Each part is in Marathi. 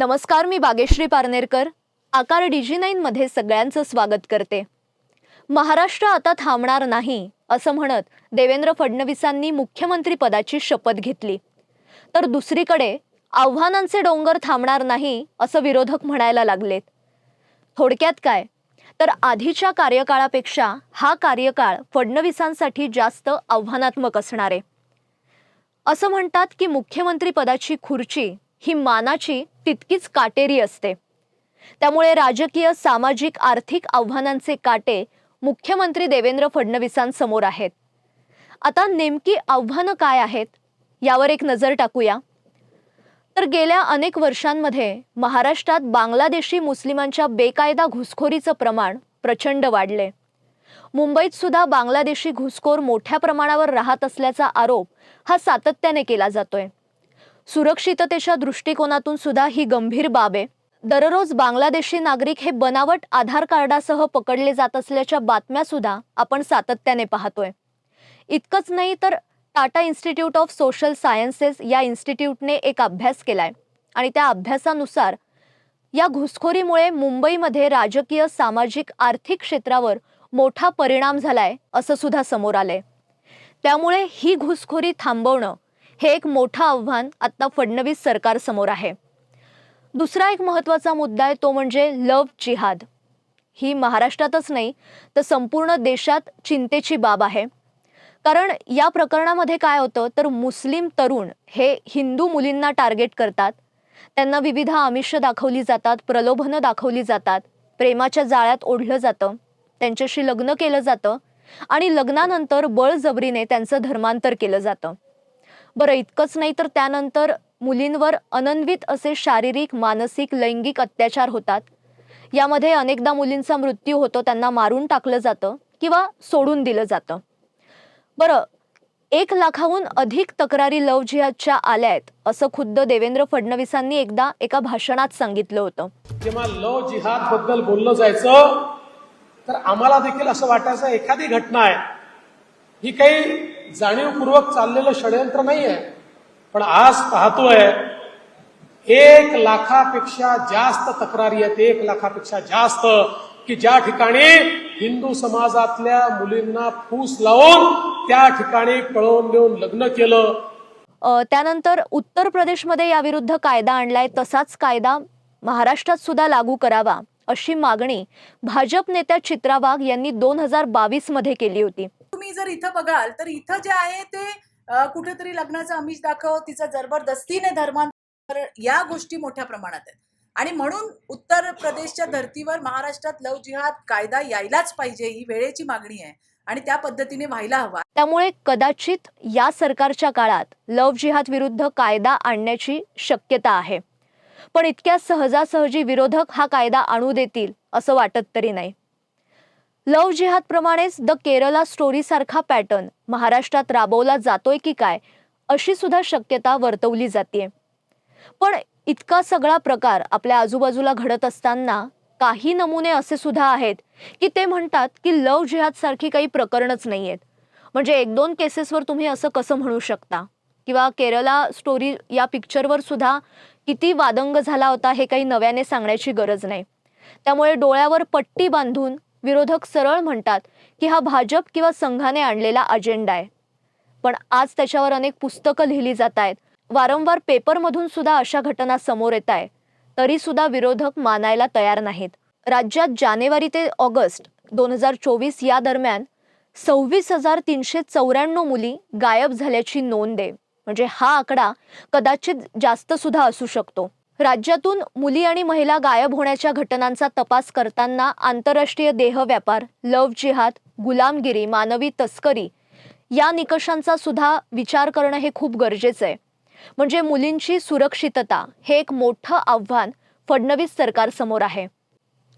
नमस्कार मी बागेश्री पारनेरकर. आकार डीजी नाईनमध्ये सगळ्यांचं स्वागत करते. महाराष्ट्र आता थांबणार नाही असं म्हणत देवेंद्र फडणवीसांनी मुख्यमंत्री पदाची शपथ घेतली. तर दुसरीकडे आव्हानांचे डोंगर थांबणार नाही असं विरोधक म्हणायला लागलेत. थोडक्यात काय? तर आधीच्या कार्यकाळापेक्षा हा कार्यकाळ फडणवीसांसाठी जास्त आव्हानात्मक असणार. आहे असं म्हणतात की मुख्यमंत्री पदाची खुर्ची ही मानाची तितकीच काटेरी असते. त्यामुळे राजकीय सामाजिक आर्थिक आव्हानांचे काटे मुख्यमंत्री देवेंद्र फडणवीसांसमोर आहेत. आता नेमकी आव्हानं काय आहेत यावर एक नजर टाकूया. तर गेल्या अनेक वर्षांमध्ये महाराष्ट्रात बांगलादेशी मुस्लिमांच्या बेकायदा घुसखोरीचं प्रमाण प्रचंड वाढले. मुंबईत सुद्धा बांगलादेशी घुसखोर मोठ्या प्रमाणावर राहत असल्याचा आरोप हा सातत्याने केला जातोय. सुरक्षिततेच्या दृष्टिकोनातून सुद्धा ही गंभीर बाब आहे. दररोज बांगलादेशी नागरिक हे बनावट आधार कार्डासह पकडले जात असल्याच्या बातम्या सुद्धा आपण सातत्याने पाहतोय. इतकंच नाही तर Tata institute of social sciences या इन्स्टिट्यूटने एक अभ्यास केलाय आणि त्या अभ्यासानुसार या घुसखोरीमुळे मुंबईमध्ये राजकीय सामाजिक आर्थिक क्षेत्रावर मोठा परिणाम झालाय असं सुद्धा समोर आलंय. त्यामुळे ही घुसखोरी थांबवणं हे एक मोठं आव्हान आत्ता फडणवीस सरकारसमोर आहे. दुसरा एक महत्त्वाचा मुद्दा आहे तो म्हणजे लव जिहाद. ही महाराष्ट्रातच नाही तर संपूर्ण देशात चिंतेची बाब आहे. कारण या प्रकरणामध्ये काय होतं तर मुस्लिम तरुण हे हिंदू मुलींना टार्गेट करतात. त्यांना विविध आमिष दाखवली जातात प्रलोभनं दाखवली जातात प्रेमाच्या जाळ्यात ओढलं जातं त्यांच्याशी लग्न केलं जातं आणि लग्नानंतर बळजबरीने त्यांचं धर्मांतर केलं जातं. बरं इतकंच नाही तर त्यानंतर मुलींवर अनन्वित असे शारीरिक मानसिक लैंगिक अत्याचार होतात. यामध्ये अनेकदा मुलींचा मृत्यू होतो त्यांना मारून टाकलं जातं किंवा सोडून दिलं जातं. बरं एक लाखाहून अधिक तक्रारी लव्ह जिहादच्या आल्या आहेत असं खुद्द देवेंद्र फडणवीसांनी एकदा एका भाषणात सांगितलं होतं. जेव्हा लव जिहादबद्दल बोललं जायचं तर आम्हाला देखील असं वाटायचं एखादी घटना आहे. ही काही जाणीवपूर्वक चाललेलं षडयंत्र नाही आहे पण आज पाहतोय एक लाखापेक्षा जास्त तक्रारी आहेत एक लाखापेक्षा जास्त की ज्या ठिकाणी हिंदू समाजातल्या मुलींना फूस लावून त्या ठिकाणी पळवून देऊन लग्न केलं. त्यानंतर उत्तर प्रदेशमध्ये याविरुद्ध कायदा आणलाय तसाच कायदा महाराष्ट्रात सुद्धा लागू करावा अशी मागणी भाजप नेत्या चित्रा वाघ यांनी दोन हजार बावीसमध्ये केली होती. तुम्ही जर इथं बघाल तर इथं जे आहे ते कुठेतरी लग्नाचं आमिष दाखव तिचं जबरदस्तीने धर्मांतर या गोष्टी मोठ्या प्रमाणात आहेत. आणि म्हणून उत्तर प्रदेशच्या धर्तीवर महाराष्ट्रात लव जिहाद कायदा यायलाच पाहिजे ही वेळेची मागणी आहे. आणि त्या पद्धतीने व्हायला हवा. त्यामुळे कदाचित या सरकारच्या काळात लव जिहाद विरुद्ध कायदा आणण्याची शक्यता आहे. पण इतक्या सहजासहजी विरोधक हा कायदा आणू देतील असं वाटत तरी नाही. लव जिहाद प्रमाणेच द केरला स्टोरी सारखा पॅटर्न महाराष्ट्रात राबवला जातोय की काय अशी सुद्धा शक्यता वर्तवली जाते पण इतका सगळा प्रकार आपल्या आजूबाजूला घडत असताना काही नमुने असे सुद्धा आहेत की ते म्हणतात की लव जिहाद सारखी काही प्रकरणच नाही आहेत म्हणजे एक दोन केसेसवर तुम्ही असं कसं म्हणू शकता? किंवा केरला स्टोरी या पिक्चरवर सुद्धा किती वादंग झाला होता हे काही नव्याने सांगण्याची गरज नाही. त्यामुळे डोळ्यावर पट्टी बांधून विरोधक सरळ म्हणतात की हा भाजप किंवा संघाने आणलेला अजेंडा आहे. पण आज त्याच्यावर अनेक पुस्तकं लिहिली जात आहेत. वारंवार पेपरमधून सुद्धा अशा घटना समोर येत आहे तरी सुद्धा विरोधक मानायला तयार नाहीत. राज्यात जानेवारी ते ऑगस्ट दोन हजार चोवीस या दरम्यान सव्वीस हजार तीनशे चौऱ्याण्णव मुली गायब झाल्याची नोंद आहे. म्हणजे हा आकडा कदाचित जास्त सुद्धा असू शकतो. राज्यातून मुली आणि महिला गायब होण्याच्या घटनांचा तपास करताना आंतरराष्ट्रीय देह व्यापार लव जिहाद गुलामगिरी मानवी तस्करी या निकषांचा सुद्धा विचार करणं हे खूप गरजेचं आहे. म्हणजे मुलींची सुरक्षितता हे एक मोठं आव्हान फडणवीस सरकारसमोर आहे.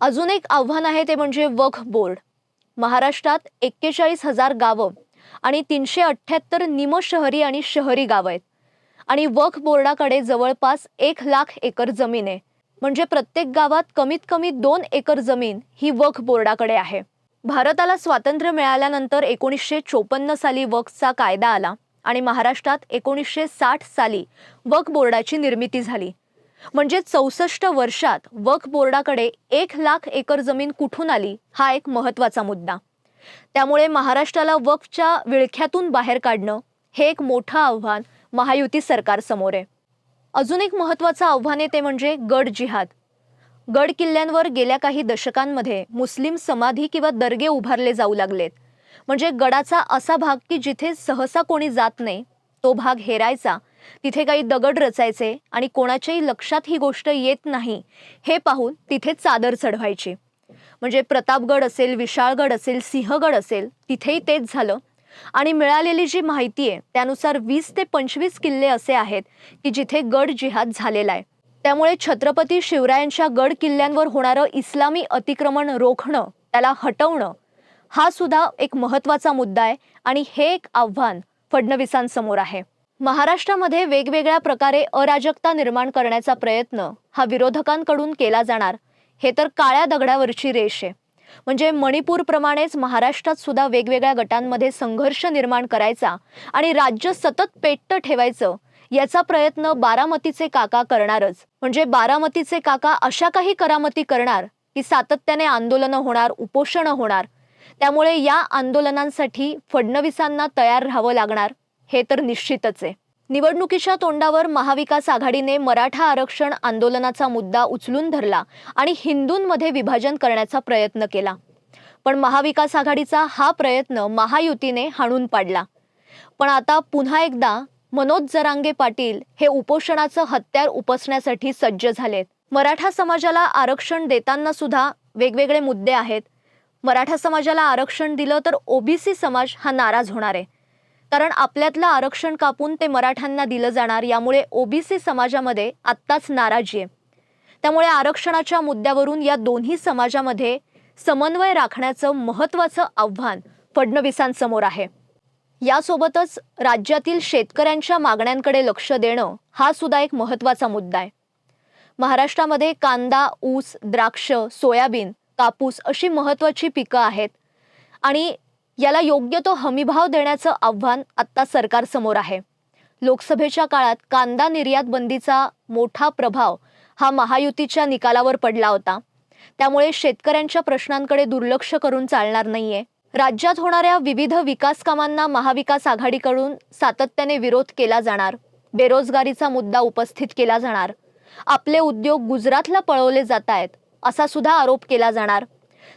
अजून एक आव्हान आहे ते म्हणजे वक्फ बोर्ड. महाराष्ट्रात एक्केचाळीस हजार गावं आणि तीनशे अठ्ठ्याहत्तर निमशहरी आणि शहरी गावं आहेत. आणि वक्फ बोर्डाकडे जवळपास एक लाख एकर जमीन आहे. म्हणजे प्रत्येक गावात कमीत कमी दोन एकर जमीन ही वक्फ बोर्डाकडे आहे. भारताला स्वातंत्र्य मिळाल्यानंतर एकोणीसशे चोपन्न साली वक्फचा कायदा आला आणि महाराष्ट्रात एकोणीसशे साठ साली वक बोर्डाची निर्मिती झाली. म्हणजे चौसष्ट वर्षात वक बोर्डाकडे एक लाख एकर जमीन कुठून आली हा एक महत्त्वाचा मुद्दा. त्यामुळे महाराष्ट्राला वक्फच्या विळख्यातून बाहेर काढणं हे एक मोठं आव्हान महायुती सरकारसमोर आहे. अजून एक महत्त्वाचं आव्हान आहे ते म्हणजे गड जिहाद. गड किल्ल्यांवर गेल्या काही दशकांमध्ये मुस्लिम समाधी किंवा दर्गे उभारले जाऊ लागलेत. म्हणजे गडाचा असा भाग की जिथे सहसा कोणी जात नाही तो भाग हेरायचा तिथे काही दगड रचायचे आणि कोणाच्याही लक्षात ही गोष्ट येत नाही हे पाहून तिथे चादर चढवायची. म्हणजे प्रतापगड असेल विशाळगड असेल सिंहगड असेल तिथेही तेच झालं. आणि मिळालेली जी माहिती आहे त्यानुसार वीस ते पंचवीस किल्ले असे आहेत की जिथे गड जिहाद झालेला आहे. त्यामुळे छत्रपती शिवरायांच्या गड किल्ल्यांवर होणारं इस्लामी अतिक्रमण रोखणं त्याला हटवणं हा सुद्धा एक महत्त्वाचा मुद्दा आहे आणि हे एक आव्हान फडणवीसांसमोर आहे. महाराष्ट्रामध्ये वेगवेगळ्या प्रकारे अराजकता निर्माण करण्याचा प्रयत्न हा विरोधकांकडून केला जाणार हे तर काळ्या दगडावरची रेष आहे. म्हणजे मणिपूरप्रमाणेच महाराष्ट्रात सुद्धा वेगवेगळ्या गटांमध्ये संघर्ष निर्माण करायचा आणि राज्य सतत पेट्ट ठेवायचं याचा प्रयत्न बारामतीचे काका करणारच. म्हणजे बारामतीचे काका अशा काही करामती करणार की सातत्याने आंदोलनं होणार उपोषणं होणार. त्यामुळे या आंदोलनांसाठी फडणवीसांना तयार राहावं लागणार हे तर निश्चितच आहे. निवडणुकीच्या तोंडावर महाविकास आघाडीने मराठा आरक्षण आंदोलनाचा मुद्दा उचलून धरला आणि हिंदूंमध्ये विभाजन करण्याचा प्रयत्न केला. पण महाविकास आघाडीचा हा प्रयत्न महायुतीने हाणून पाडला. पण आता पुन्हा एकदा मनोज जरांगे पाटील हे उपोषणाचं हत्यार उपसण्यासाठी सज्ज झालेत. मराठा समाजाला आरक्षण देताना सुद्धा वेगवेगळे मुद्दे आहेत. मराठा समाजाला आरक्षण दिलं तर ओबीसी समाज हा नाराज होणार आहे. कारण आपल्यातलं आरक्षण कापून ते मराठ्यांना दिलं जाणार यामुळे ओबीसी समाजामध्ये आत्ताच नाराजी आहे. त्यामुळे आरक्षणाच्या मुद्द्यावरून या दोन्ही समाजामध्ये समन्वय राखण्याचं महत्त्वाचं आव्हान फडणवीसांसमोर आहे. यासोबतच राज्यातील शेतकऱ्यांच्या मागण्यांकडे लक्ष देणं हा सुद्धा एक महत्त्वाचा मुद्दा आहे. महाराष्ट्रामध्ये कांदा ऊस द्राक्ष सोयाबीन कापूस अशी महत्त्वाची पिकं आहेत आणि याला योग्य तो हमीभाव देण्याचं आव्हान आत्ता सरकारसमोर आहे. लोकसभेच्या काळात कांदा निर्यात बंदीचा मोठा प्रभाव हा महायुतीच्या निकालावर पडला होता. त्यामुळे शेतकऱ्यांच्या प्रश्नांकडे दुर्लक्ष करून चालणार नाहीये. राज्यात होणाऱ्या विविध विकास कामांना महाविकास आघाडीकडून सातत्याने विरोध केला जाणार. बेरोजगारीचा मुद्दा उपस्थित केला जाणार. आपले उद्योग गुजरातला पळवले जात आहेत असा सुद्धा आरोप केला जाणार.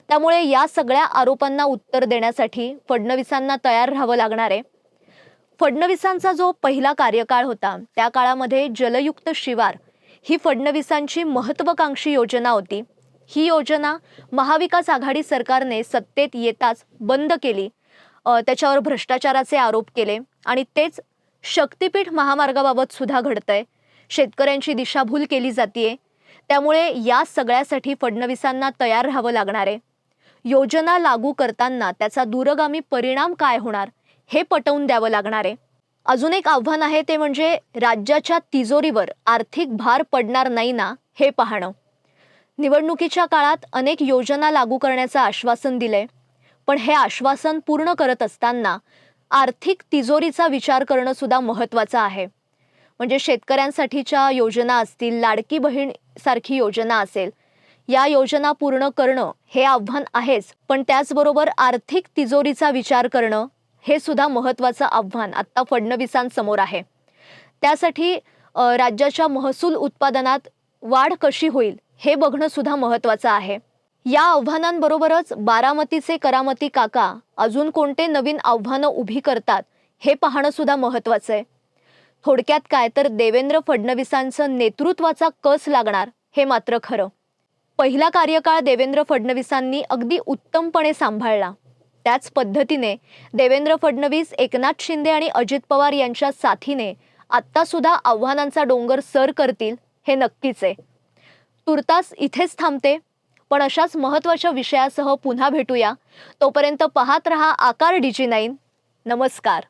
त्यामुळे या सगळ्या आरोपांना उत्तर देण्यासाठी फडणवीसांना तयार राहावं लागणार आहे. फडणवीसांचा जो पहिला कार्यकाळ होता त्या काळामध्ये जलयुक्त शिवार ही फडणवीसांची महत्वाकांक्षी योजना होती. ही योजना महाविकास आघाडी सरकारने सत्तेत येताच बंद केली. त्याच्यावर भ्रष्टाचाराचे आरोप केले आणि तेच शक्तीपीठ महामार्गाबाबत सुद्धा घडतंय. शेतकऱ्यांची दिशाभूल केली जाते त्यामुळे या सगळ्यासाठी फडणवीसांना तयार राहावं लागणार आहे. योजना लागू करताना त्याचा दूरगामी परिणाम काय होणार हे पटवून द्यावं लागणार आहे. अजून एक आव्हान आहे ते म्हणजे राज्याच्या तिजोरीवर आर्थिक भार पडणार नाही ना हे पाहणं. निवडणुकीच्या काळात अनेक योजना लागू करण्याचं आश्वासन दिलंय. पण हे आश्वासन पूर्ण करत असताना आर्थिक तिजोरीचा विचार करणं सुद्धा महत्त्वाचं आहे. म्हणजे शेतकऱ्यांसाठीच्या योजना असतील लाडकी बहीण सारखी योजना असेल या योजना पूर्ण करणं हे आव्हान आहेच पण त्याचबरोबर आर्थिक तिजोरीचा विचार करणं हे सुद्धा महत्त्वाचं आव्हान आत्ता फडणवीसांसमोर आहे. त्यासाठी राज्याच्या महसूल उत्पादनात वाढ कशी होईल हे बघणं सुद्धा महत्त्वाचं आहे. या आव्हानांबरोबरच बारामतीचे करामती काका अजून कोणते नवीन आव्हानं उभी करतात हे पाहणं सुद्धा महत्त्वाचं आहे. थोडक्यात काय तर देवेंद्र फडणवीसांचं नेतृत्वाचा कस लागणार हे मात्र खरं. पहिला कार्यकाळ देवेंद्र फडणवीसांनी अगदी उत्तमपणे सांभाळला. त्याच पद्धतीने देवेंद्र फडणवीस एकनाथ शिंदे आणि अजित पवार यांच्या साथीने आत्तासुद्धा आव्हानांचा डोंगर सर करतील हे नक्कीच. आहे तुर्तास इथेच थांबते पण अशाच महत्त्वाच्या विषयासह पुन्हा भेटूया. तोपर्यंत पाहत रहा आकार डीजी नाईन नमस्कार.